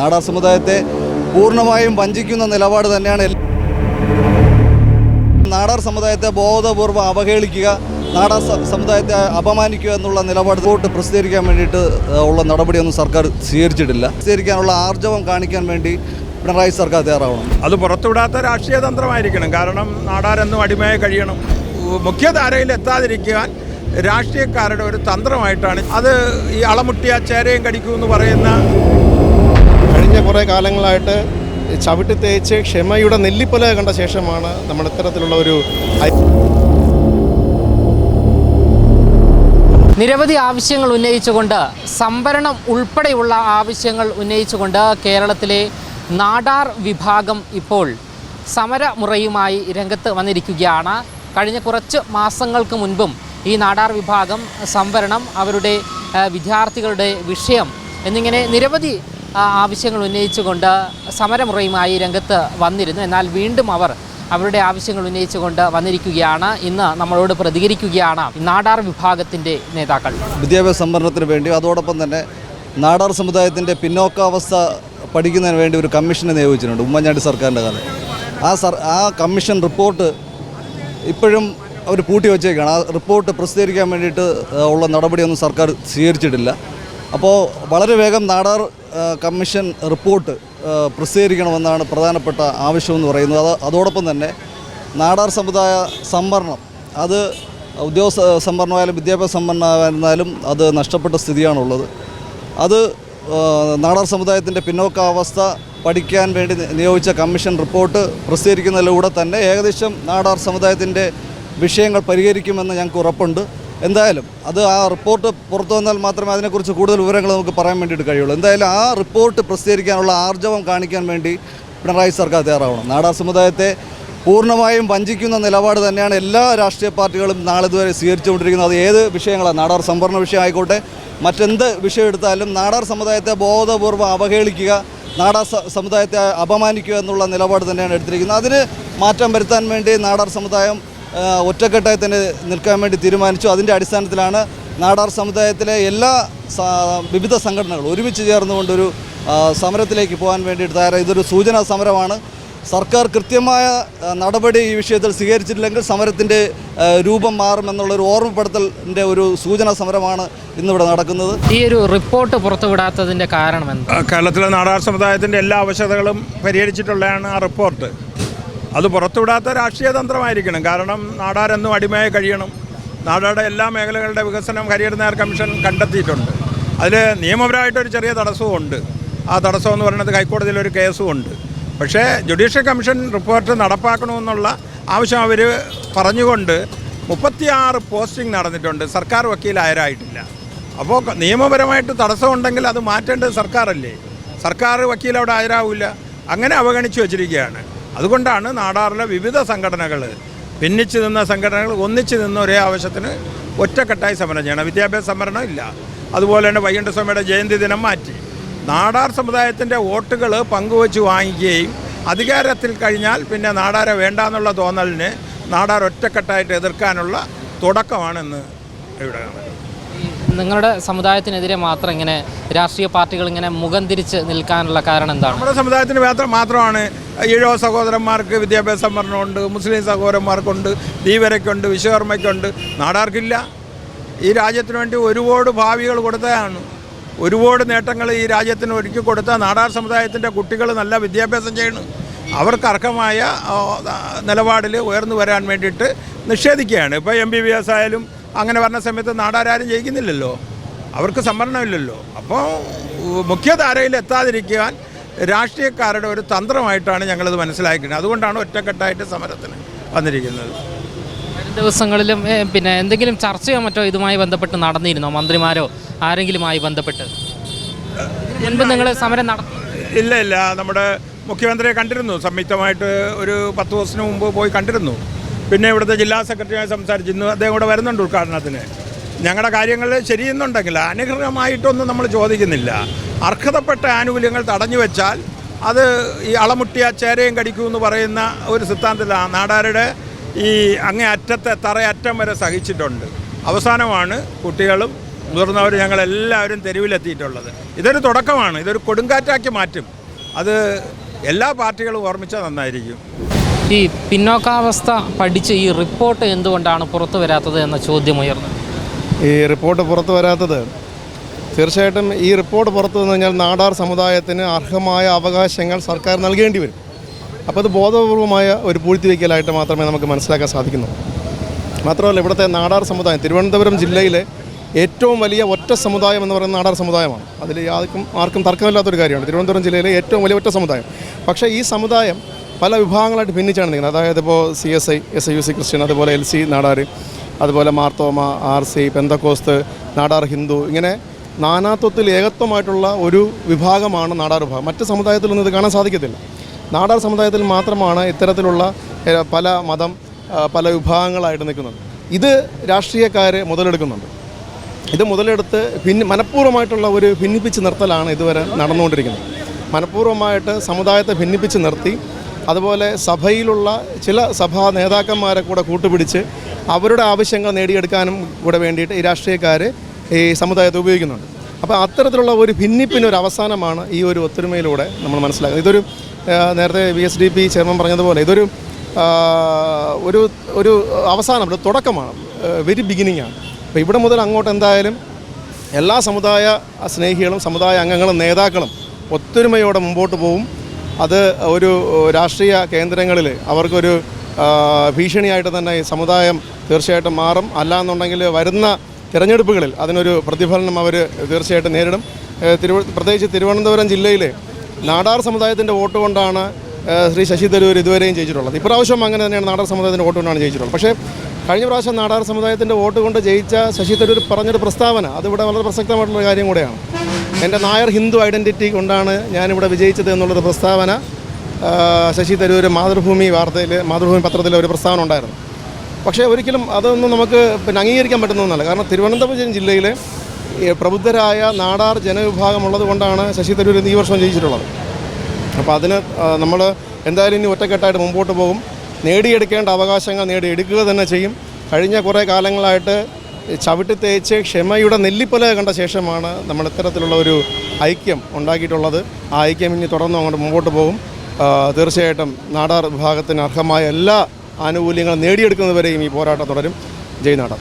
നാടാർ സമുദായത്തെ പൂർണമായും വഞ്ചിക്കുന്ന നിലപാട് തന്നെയാണ് നാടാർ സമുദായത്തെ ബോധപൂർവം അവഹേളിക്കുക നാടാർ സമുദായത്തെ അപമാനിക്കുക എന്നുള്ള നിലപാട് വോട്ട് പ്രസിദ്ധീകരിക്കാൻ വേണ്ടിയിട്ട് ഉള്ള നടപടിയൊന്നും സർക്കാർ സ്വീകരിച്ചിട്ടില്ല. സ്വീകരിക്കാനുള്ള ആർജവം കാണിക്കാൻ വേണ്ടി പിണറായി സർക്കാർ തയ്യാറാവണം. അത് പുറത്തുവിടാത്ത രാഷ്ട്രീയ തന്ത്രമായിരിക്കണം. കാരണം നാടാരെന്നും അടിമയായി കഴിയണം. മുഖ്യധാരയിൽ എത്താതിരിക്കാൻ രാഷ്ട്രീയക്കാരുടെ ഒരു തന്ത്രമായിട്ടാണ്. അത് ഈ അളമുട്ടിയ ചേരയും കടിക്കൂ എന്ന് പറയുന്ന കുറേ കാലങ്ങളായിട്ട് ചവിട്ടി തേച്ച് ക്ഷമയുടെ നെല്ലിപ്പല കണ്ട ശേഷമാണ് നമ്മൾ ഇത്തരത്തിലുള്ള ഒരു നിരവധി ആവശ്യങ്ങൾ ഉന്നയിച്ചുകൊണ്ട് സംവരണം ഉൾപ്പെടെയുള്ള ആവശ്യങ്ങൾ ഉന്നയിച്ചുകൊണ്ട് കേരളത്തിലെ നാടാർ വിഭാഗം ഇപ്പോൾ സമരമുറയുമായി രംഗത്ത് വന്നിരിക്കുകയാണ്. കഴിഞ്ഞ കുറച്ച് മാസങ്ങൾക്ക് മുൻപും ഈ നാടാർ വിഭാഗം സംവരണം അവരുടെ വിദ്യാർത്ഥികളുടെ വിഷയം എന്നിങ്ങനെ നിരവധി ആവശ്യങ്ങൾ ഉന്നയിച്ചുകൊണ്ട് സമരമുറയുമായി രംഗത്ത് വന്നിരുന്നു. എന്നാൽ വീണ്ടും അവർ അവരുടെ ആവശ്യങ്ങൾ ഉന്നയിച്ചുകൊണ്ട് വന്നിരിക്കുകയാണ്. ഇന്ന് നമ്മളോട് പ്രതികരിക്കുകയാണ് നാടാർ വിഭാഗത്തിന്റെ നേതാക്കൾ. വിദ്യാഭ്യാസ സംവരണത്തിന് വേണ്ടി അതോടൊപ്പം തന്നെ നാടാർ സമുദായത്തിന്റെ പിന്നോക്കാവസ്ഥ പഠിക്കുന്നതിന് വേണ്ടി ഒരു കമ്മീഷനെ നിയോഗിച്ചിട്ടുണ്ട് ഉമ്മൻചാണ്ടി സർക്കാരിന്റെ കാലം ആ സർ ആ കമ്മീഷൻ റിപ്പോർട്ട് ഇപ്പോഴും അവർ പൂട്ടി വച്ചേക്കാണ്. ആ റിപ്പോർട്ട് പ്രസിദ്ധീകരിക്കാൻ വേണ്ടിയിട്ട് ഉള്ള നടപടിയൊന്നും സർക്കാർ സ്വീകരിച്ചിട്ടില്ല. അപ്പോൾ വളരെ വേഗം നാടാർ കമ്മീഷൻ റിപ്പോർട്ട് പ്രസിദ്ധീകരിക്കണമെന്നാണ് പ്രധാനപ്പെട്ട ആവശ്യമെന്ന് പറയുന്നത്. അത് അതോടൊപ്പം തന്നെ നാടാർ സമുദായ സംവരണം അത് ഉദ്യോഗസ്ഥ സംവരണമായാലും വിദ്യാഭ്യാസ സംവരണമായിരുന്നാലും അത് നഷ്ടപ്പെട്ട സ്ഥിതിയാണുള്ളത്. അത് നാടാർ സമുദായത്തിന്റെ പിന്നോക്കാവസ്ഥ പഠിക്കാൻ വേണ്ടി നിയോഗിച്ച കമ്മീഷൻ റിപ്പോർട്ട് പ്രസിദ്ധീകരിക്കുന്നതിലൂടെ തന്നെ ഏകദേശം നാടാർ സമുദായത്തിന്റെ വിഷയങ്ങൾ പരിഹരിക്കുമെന്ന് ഞങ്ങൾക്ക് ഉറപ്പുണ്ട്. എന്തായാലും അത് ആ റിപ്പോർട്ട് പുറത്തു വന്നാൽ മാത്രമേ അതിനെക്കുറിച്ച് കൂടുതൽ വിവരങ്ങൾ നമുക്ക് പറയാൻ വേണ്ടിയിട്ട് കഴിയുള്ളൂ. എന്തായാലും ആ റിപ്പോർട്ട് പ്രസിദ്ധീകരിക്കാനുള്ള ആർജവം കാണിക്കാൻ വേണ്ടി പിണറായി സർക്കാർ തയ്യാറാവണം. നാടാർ സമുദായത്തെ പൂർണമായും വഞ്ചിക്കുന്ന നിലപാട് തന്നെയാണ് എല്ലാ രാഷ്ട്രീയ പാർട്ടികളും നാളെ ഇതുവരെ സ്വീകരിച്ചുകൊണ്ടിരിക്കുന്നത്. അത് ഏത് വിഷയങ്ങളാണ്? നാടാർ സംവരണ വിഷയം ആയിക്കോട്ടെ. മറ്റെന്ത് വിഷയം എടുത്താലും നാടാർ സമുദായത്തെ ബോധപൂർവം അവഹേളിക്കുക നാടാർ സമുദായത്തെ അപമാനിക്കുക എന്നുള്ള നിലപാട് തന്നെയാണ് എടുത്തിരിക്കുന്നത്. അതിന് മാറ്റം വരുത്താൻ വേണ്ടി നാടാർ സമുദായം ഒറ്റക്കെട്ടായി തന്നെ നിൽക്കാൻ വേണ്ടി തീരുമാനിച്ചു. അതിന്റെ അടിസ്ഥാനത്തിലാണ് നാടാർ സമുദായത്തിലെ എല്ലാ വിവിധ സംഘടനകൾ ഒരുമിച്ച് ചേർന്നുകൊണ്ടൊരു സമരത്തിലേക്ക് പോകാൻ വേണ്ടിയിട്ട് തയ്യാറായി. ഇതൊരു സൂചനാ സമരമാണ്. സർക്കാർ കൃത്യമായ നടപടി ഈ വിഷയത്തിൽ സ്വീകരിച്ചിട്ടില്ലെങ്കിൽ സമരത്തിന്റെ രൂപം മാറുമെന്നുള്ളൊരു ഓർമ്മപ്പെടുത്തലിന്റെ ഒരു സൂചനാ സമരമാണ് ഇന്നിവിടെ നടക്കുന്നത്. ഈ ഒരു റിപ്പോർട്ട് പുറത്തുവിടാത്തതിന്റെ കാരണം എന്താ കേരളത്തിലെ നാടാർ സമുദായത്തിന്റെ എല്ലാ അവശതകളും പരിഹരിച്ചിട്ടുള്ളതാണ് ആ റിപ്പോർട്ട്. അത് പുറത്തുവിടാത്ത രാഷ്ട്രീയ തന്ത്രമായിരിക്കണം. കാരണം നാടാരെന്നും അടിമയായി കഴിയണം. നാടാടെ എല്ലാ മേഖലകളുടെ വികസനം കരിയർ നേർ കമ്മീഷൻ കണ്ടെത്തിയിട്ടുണ്ട്. അതിൽ നിയമപരമായിട്ടൊരു ചെറിയ തടസ്സവും ഉണ്ട്. ആ തടസ്സം എന്ന് പറയുന്നത് ഹൈക്കോടതിയിൽ ഒരു കേസും ഉണ്ട്. പക്ഷേ ജുഡീഷ്യൽ കമ്മീഷൻ റിപ്പോർട്ട് നടപ്പാക്കണമെന്നുള്ള ആവശ്യം അവർ പറഞ്ഞുകൊണ്ട് മുപ്പത്തിയാറ് പോസ്റ്റിംഗ് നടന്നിട്ടുണ്ട്. സർക്കാർ വക്കീലായരായിട്ടില്ല അപ്പോൾ നിയമപരമായിട്ട് തടസ്സമുണ്ടെങ്കിൽ അത് മാറ്റേണ്ടത് സർക്കാരല്ലേ സർക്കാർ വക്കീൽ അവിടെ അങ്ങനെ അവഗണിച്ചു വച്ചിരിക്കുകയാണ്. അതുകൊണ്ടാണ് നാടാറിലെ വിവിധ സംഘടനകൾ ഭിന്നിച്ചു നിന്ന സംഘടനകൾ ഒന്നിച്ചു നിന്ന ഒരേ ആവശ്യത്തിന് ഒറ്റക്കെട്ടായി സമരം ചെയ്യണം. വിദ്യാഭ്യാസ സംവരണം ഇല്ല. അതുപോലെ തന്നെ വൈകുണ്ഠ സ്വാമിയുടെ ജയന്തി ദിനം മാറ്റി. നാടാർ സമുദായത്തിന്റെ വോട്ടുകൾ പങ്കുവച്ച് വാങ്ങിക്കുകയും അധികാരത്തിൽ കഴിഞ്ഞാൽ പിന്നെ നാടാരെ വേണ്ടാന്നുള്ള തോന്നലിന് നാടാർ ഒറ്റക്കെട്ടായിട്ട് എതിർക്കാനുള്ള തുടക്കമാണെന്ന് ഇവിടെ നിങ്ങളുടെ സമുദായത്തിനെതിരെ മാത്രം ഇങ്ങനെ രാഷ്ട്രീയ പാർട്ടികൾ ഇങ്ങനെ മുഖം തിരിച്ച് നിൽക്കാനുള്ള കാരണം എന്താണ്? നമ്മുടെ സമുദായത്തിന് മാത്രം മാത്രമാണ് ഈഴോ സഹോദരന്മാർക്ക് വിദ്യാഭ്യാസ സംവരണമുണ്ട് മുസ്ലിം സഹോദരന്മാർക്കുണ്ട് ധീവരയ്ക്കുണ്ട് വിശ്വകർമ്മയ്ക്കുണ്ട്. നാടാർക്കില്ല. ഈ രാജ്യത്തിന് വേണ്ടി ഒരുപാട് ഭാവികൾ കൊടുത്തതാണ്. ഒരുപാട് നേട്ടങ്ങൾ ഈ രാജ്യത്തിന് ഒരുക്കി കൊടുത്ത നാടാർ സമുദായത്തിന്റെ കുട്ടികൾ നല്ല വിദ്യാഭ്യാസം ചെയ്യണം. അവർക്ക് അർഹമായ നിലപാടിൽ ഉയർന്നു വരാൻ വേണ്ടിയിട്ട് നിഷേധിക്കുകയാണ്. ഇപ്പോൾ എം ബി ബി എസ് ആയാലും അങ്ങനെ പറഞ്ഞ സമയത്ത് നാടാരും ജയിക്കുന്നില്ലല്ലോ. അവർക്ക് സംവരണമില്ലല്ലോ. അപ്പോൾ മുഖ്യധാരയിൽ എത്താതിരിക്കാൻ രാഷ്ട്രീയക്കാരുടെ ഒരു തന്ത്രമായിട്ടാണ് ഞങ്ങളത് മനസ്സിലാക്കുന്നത് അതുകൊണ്ടാണ് ഒറ്റക്കെട്ടായിട്ട് സമരത്തിന് വന്നിരിക്കുന്നത്. വരും ദിവസങ്ങളിലും പിന്നെ എന്തെങ്കിലും ചർച്ചയോ മറ്റോ ഇതുമായി ബന്ധപ്പെട്ട് നടന്നിരുന്നോ? മന്ത്രിമാരോ ആരെങ്കിലുമായി ബന്ധപ്പെട്ട്? മുൻപ് നിങ്ങൾ സമരം നട ഇല്ല ഇല്ല. നമ്മുടെ മുഖ്യമന്ത്രിയെ കണ്ടിരുന്നു. സംയുക്തമായിട്ട് ഒരു പത്ത് ദിവസത്തിന് മുമ്പ് പോയി കണ്ടിരുന്നു. പിന്നെ ഇവിടുത്തെ ജില്ലാ സെക്രട്ടറിയായി സംസാരിച്ചു. ഇന്ന് അദ്ദേഹം കൂടെ വരുന്നുണ്ട് ഉദ്ഘാടനത്തിന്. ഞങ്ങളുടെ കാര്യങ്ങൾ ശരിയെന്നുണ്ടെങ്കിൽ അനുഗ്രഹമായിട്ടൊന്നും നമ്മൾ ചോദിക്കുന്നില്ല. അർഹതപ്പെട്ട ആനുകൂല്യങ്ങൾ തടഞ്ഞു വെച്ചാൽ അത് ഈ അളമുട്ടിയ ചേരയും കടിക്കൂ എന്ന് പറയുന്ന ഒരു സിദ്ധാന്തത്തിലാണ് നാടാരുടെ ഈ അങ്ങേ അറ്റത്തെ തറയറ്റം വരെ സഹിച്ചിട്ടുണ്ട്. അവസാനമാണ് കുട്ടികളും മുതിർന്നവർ ഞങ്ങളെല്ലാവരും തെരുവിലെത്തിയിട്ടുള്ളത്. ഇതൊരു തുടക്കമാണ്. ഇതൊരു കൊടുങ്കാറ്റാക്കി മാറ്റും. അത് എല്ലാ പാർട്ടികളും ഓർമ്മിച്ചാൽ നന്നായിരിക്കും. ഈ പിന്നോക്കാവസ്ഥ പഠിച്ച് ഈ റിപ്പോർട്ട് എന്തുകൊണ്ടാണ് പുറത്തു വരാത്തത് എന്ന ചോദ്യം ഉയർന്നത് ഈ റിപ്പോർട്ട് പുറത്തു വരാത്തത് തീർച്ചയായിട്ടും ഈ റിപ്പോർട്ട് പുറത്തു വന്നു കഴിഞ്ഞാൽ നാടാർ സമുദായത്തിന് അർഹമായ അവകാശങ്ങൾ സർക്കാർ നൽകേണ്ടി വരും. അപ്പോൾ അത് ബോധപൂർവമായ ഒരു പൂഴ്ത്തിവെക്കലായിട്ട് മാത്രമേ നമുക്ക് മനസ്സിലാക്കാൻ സാധിക്കുന്നു. മാത്രമല്ല ഇവിടുത്തെ നാടാർ സമുദായം തിരുവനന്തപുരം ജില്ലയിലെ ഏറ്റവും വലിയ ഒറ്റ സമുദായം എന്ന് പറയുന്ന നാടാർ സമുദായമാണ്. അതിൽ ആർക്കും ആർക്കും തർക്കമില്ലാത്തൊരു കാര്യമാണ്. തിരുവനന്തപുരം ജില്ലയിലെ ഏറ്റവും വലിയ ഒറ്റ സമുദായം. പക്ഷേ ഈ സമുദായം പല വിഭാഗങ്ങളായിട്ട് ഭിന്നിച്ചാണ് നിൽക്കുന്നത്. അതായത് ഇപ്പോൾ C S I S I U C Christian അതുപോലെ എൽ സി നാടാർ അതുപോലെ Marthoma R C Pentecost Nadar Hindu ഇങ്ങനെ നാനാത്വത്തിൽ ഏകത്വമായിട്ടുള്ള ഒരു വിഭാഗമാണ് നാടാർ വിഭാഗം. മറ്റ് സമുദായത്തിലൊന്നും ഇത് കാണാൻ സാധിക്കത്തില്ല. നാടാർ സമുദായത്തിൽ മാത്രമാണ് ഇത്തരത്തിലുള്ള പല മതം പല വിഭാഗങ്ങളായിട്ട് നിൽക്കുന്നത്. ഇത് രാഷ്ട്രീയക്കാർ മുതലെടുക്കുന്നുണ്ട്. ഇത് മുതലെടുത്ത് ഭിന്നി മനഃപൂർവമായിട്ടുള്ള ഒരു ഭിന്നിപ്പിച്ച് നിർത്തലാണ് ഇതുവരെ നടന്നുകൊണ്ടിരിക്കുന്നത്. മനഃപൂർവമായിട്ട് സമുദായത്തെ ഭിന്നിപ്പിച്ച് നിർത്തി അതുപോലെ സഭയിലുള്ള ചില സഭാ നേതാക്കന്മാരെ കൂടെ കൂട്ടുപിടിച്ച് അവരുടെ ആവശ്യങ്ങൾ നേടിയെടുക്കാനും കൂടെ വേണ്ടിയിട്ട് ഈ രാഷ്ട്രീയക്കാർ ഈ സമുദായത്തെ ഉപയോഗിക്കുന്നുണ്ട്. അപ്പോൾ അത്തരത്തിലുള്ള ഒരു ഭിന്നിപ്പിനൊരു അവസാനമാണ് ഈ ഒരു ഒത്തൊരുമയിലൂടെ നമ്മൾ മനസ്സിലാക്കുന്നത്. ഇതൊരു നേരത്തെ V S D P chairman പറഞ്ഞതുപോലെ ഇതൊരു ഒരു ഒരു അവസാനം ഒരു തുടക്കമാണ് വെരി ബിഗിനിങ് ആണ്. അപ്പോൾ ഇവിടെ മുതൽ അങ്ങോട്ട് എന്തായാലും എല്ലാ സമുദായ സ്നേഹികളും സമുദായ അംഗങ്ങളും നേതാക്കളും ഒത്തൊരുമയോടെ മുമ്പോട്ട് പോകും അത് ഒരു രാഷ്ട്രീയ കേന്ദ്രങ്ങളിൽ അവർക്കൊരു ഭീഷണിയായിട്ട് തന്നെ ഈ സമുദായം തീർച്ചയായിട്ടും മാറും. അല്ല എന്നുണ്ടെങ്കിൽ വരുന്ന തിരഞ്ഞെടുപ്പുകളിൽ അതിനൊരു പ്രതിഫലനം അവർ തീർച്ചയായിട്ടും നേരിടും. തിരുവ പ്രത്യേകിച്ച് തിരുവനന്തപുരം ജില്ലയിലെ നാടാർ സമുദായത്തിന്റെ വോട്ട് കൊണ്ടാണ് ശ്രീ ശശി തരൂർ ഇതുവരെയും ജയിച്ചിട്ടുള്ളത്. ഇപ്രാവശ്യം അങ്ങനെ തന്നെയാണ് നാടാർ സമുദായത്തിന്റെ വോട്ട് കൊണ്ടാണ് ജയിച്ചിട്ടുള്ളത്. പക്ഷേ കഴിഞ്ഞ പ്രാവശ്യം നാടാർ സമുദായത്തിന്റെ വോട്ട് കൊണ്ട് ജയിച്ച ശശി തരൂർ പറഞ്ഞൊരു പ്രസ്താവന അതിവിടെ വളരെ പ്രസക്തമായിട്ടുള്ള കാര്യം കൂടെയാണ്. എന്റെ നായർ ഹിന്ദു ഐഡന്റിറ്റി കൊണ്ടാണ് ഞാനിവിടെ വിജയിച്ചത് എന്നുള്ളൊരു പ്രസ്താവന ശശി തരൂർ മാതൃഭൂമി വാർത്തയിൽ മാതൃഭൂമി പത്രത്തിൽ ഒരു പ്രസ്താവന ഉണ്ടായിരുന്നു. പക്ഷേ ഒരിക്കലും അതൊന്നും നമുക്ക് പിന്നെ അംഗീകരിക്കാൻ പറ്റുന്നതല്ല കാരണം തിരുവനന്തപുരം ജില്ലയിലെ പ്രബുദ്ധരായ നാടാർ ജനവിഭാഗമുള്ളത് കൊണ്ടാണ് ശശി തരൂർ ഈ വർഷം ജയിച്ചിട്ടുള്ളത്. അപ്പോൾ അതിന് നമ്മൾ എന്തായാലും ഇനി ഒറ്റക്കെട്ടായിട്ട് മുമ്പോട്ട് പോകും. നേടിയെടുക്കേണ്ട അവകാശങ്ങൾ നേടിയെടുക്കുക തന്നെ ചെയ്യും. കഴിഞ്ഞ കുറേ കാലങ്ങളായിട്ട് ചവിട്ടി തേച്ച് ക്ഷമയുടെ നെല്ലിപ്പല കണ്ട ശേഷമാണ് നമ്മൾ ഇത്തരത്തിലുള്ള ഒരു ഐക്യം ഉണ്ടാക്കിയിട്ടുള്ളത്. ആ ഐക്യം ഇനി തുടർന്ന് അങ്ങോട്ട് മുമ്പോട്ട് പോകും. തീർച്ചയായിട്ടും നാടാർ വിഭാഗത്തിന് അർഹമായ എല്ലാ ആനുകൂല്യങ്ങളും നേടിയെടുക്കുന്നതുവരെയും ഈ പോരാട്ടം തുടരും. ജയ് നാടാർ.